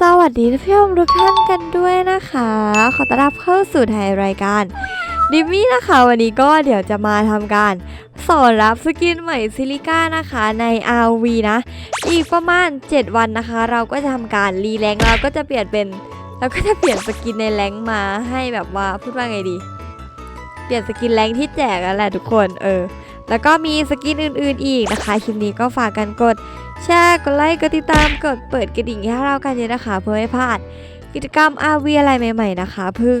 สวัสดีท่านผู้ชมทุกท่านกันด้วยนะคะ ขอต้อนรับเข้าสู่ไทยรายการดิมมี่นะคะ วันนี้ก็เดี๋ยวจะมาทำการสอนรับสกินใหม่ซิลิก้านะคะใน RV นะ อีกประมาณ 7 วันนะคะ เราก็จะทำการรีแรงค์เราก็จะเปลี่ยนเป็นเราก็จะเปลี่ยนสกินในแรงมาให้แบบว่าพูดว่าไงดี เปลี่ยนสกินแรงที่แจกแล้วแหละทุกคนเออ แล้วก็มีสกินอื่นๆอีกนะคะ คลิปนี้ก็ฝากกันกด แชร์กดไลค์กดติดตามกดเปิดกระดิ่งให้เรากันเยอะนะคะ เพื่อไม่พลาด กิจกรรมอาวีอะไรใหม่ ๆ นะคะ พึ่ง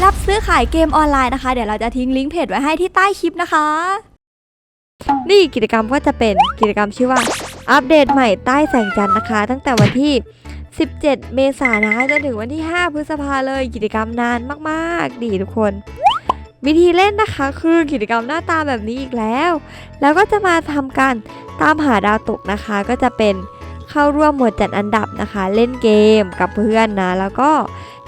รับซื้อขายเกมออนไลน์นะคะ เดี๋ยวเราจะทิ้งลิงก์เพจไว้ให้ที่ใต้คลิปนะคะ นี่กิจกรรมก็จะเป็นกิจกรรมชื่อว่า อัปเดตใหม่ใต้แสงจันทร์นะคะ ตั้งแต่วันที่ 17 เมษายนนะคะจนถึงวันที่ 5 พฤษภาเลยกิจกรรมนานมากๆ ดีทุกคนวิธีเล่นนะคะคือกิจกรรมหน้าตาแบบนี้อีกแล้ว แล้วก็จะมาทำการตามหาดาวตกนะคะ ก็จะเป็น เข้าร่วมหมวดจัดอันดับนะคะ เล่นเกมกับเพื่อนนะ แล้วก็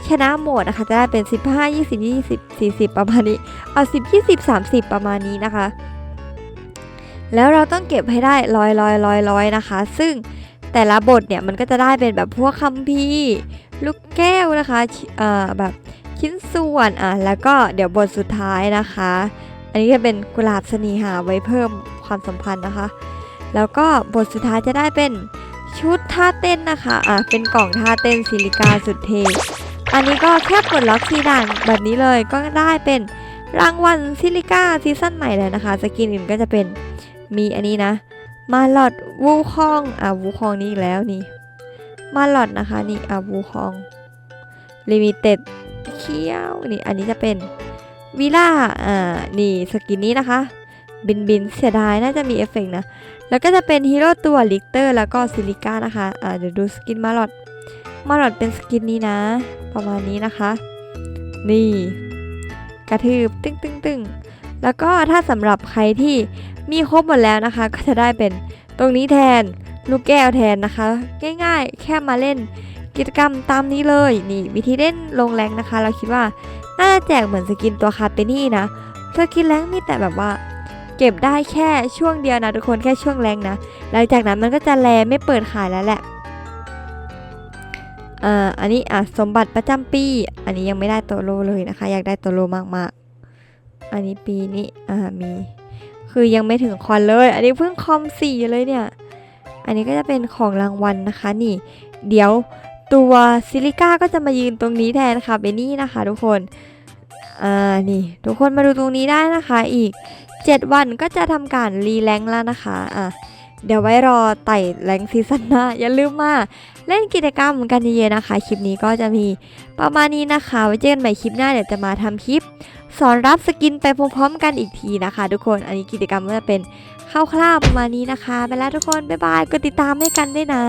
ชนะหมดนะคะจะได้เป็น 15 20 20 40 ประมาณนี้ เอา 10 20 30 ประมาณนี้นะคะ แล้วเราต้องเก็บให้ได้ร้อยร้อยร้อยร้อยนะคะ ซึ่งแต่ละบทเนี่ยมันก็จะได้เป็นแบบพวกคัมภีร์ลูกแก้วนะคะเอ่อแบบชิ้นส่วนอะแล้วก็เดี๋ยวบทสุดท้ายนะคะ อันนี้จะเป็นกุหลาบสนีหาไว้เพิ่มความสัมพันธ์นะคะ แล้วก็บทสุดท้ายจะได้เป็น ชุดท่าเต้นนะคะอะเป็นกล่องท่าเต้นซิลิกาสุดเทอันนี้ก็แค่ปลดล็อกทีด่านแบบนี้เลยก็ได้เป็นรางวัลซิลิก้าซีซั่นใหม่เลยนะคะ สกินอื่นก็จะเป็นมีอันนี้นะ มาลอดวูคองอะวูคองนี่อีกแล้วนี่ มาลอดนะคะนี่อะวูคองลิมิเต็ดเคี้ยวนี่อันนี้จะเป็นวิล่าอ่านี่สกินนี้นะคะ บินบินเสียดายน่าจะมีเอฟเฟกต์นะ แล้วก็จะเป็นฮีโร่ตัวลิกเตอร์แล้วก็ซิลิก้านะคะอ่าเดี๋ยวดูสกินมาลอดมาลอดเป็นสกินนี้นะ ประมาณนี้นะคะ นี่ กระทืบตึ้งตึ้งตึ้งแล้วก็ถ้าสำหรับใครที่มีครบหมดแล้วนะคะ ก็จะได้เป็นตรงนี้แทนลูกแก้วแทนนะคะ ง่ายๆ แค่มาเล่นกิจกรรมตามนี้เลยนี่วิธีเล่นลงแรงนะคะ เราคิดว่าน่าจะแจกเหมือนสกินตัวคาเปนี่นะสกินแรงมีแต่แบบว่า เก็บได้แค่ช่วงเดียวนะทุกคนแค่ช่วงแรงนะ หลังจากนั้นมันก็จะแลไม่เปิดขายแล้วแหละอ่าอันนี้อะสมบัติประจำปี อันนี้ยังไม่ได้โตโลเลยนะคะ อยากได้โตโลมากๆ อันนี้ปีนี้อ่ามีคือยังไม่ถึงคอนเลย อันนี้เพิ่งคอมสี่เลยเนี่ย อันนี้ก็จะเป็นของรางวัลนะคะนี่ เดี๋ยวตัวซิลิก้าก็จะมายืนตรงนี้แทนค่ะเบนี่นะคะ ทุกคน อ่า นี่ ทุกคนมาดูตรงนี้ได้นะคะ อีก 7 วันก็จะทำการรีแลงแล้วนะคะอะเดี๋ยวไว้รอไต่แรงซีซั่นหน้า อย่าลืมมาเล่นกิจกรรมกันเยอะๆนะคะ คลิปนี้ก็จะมีประมาณนี้นะคะ ไว้เจอกันใหม่คลิปหน้าเดี๋ยวจะมาทำคลิป สอนรับสกินไปพร้อมๆกันอีกทีนะคะ ทุกคนอันนี้กิจกรรมก็จะเป็นคร่าวๆประมาณนี้นะคะ ไปแล้วทุกคน บ๊ายบายกดติดตามให้กันด้วยนะ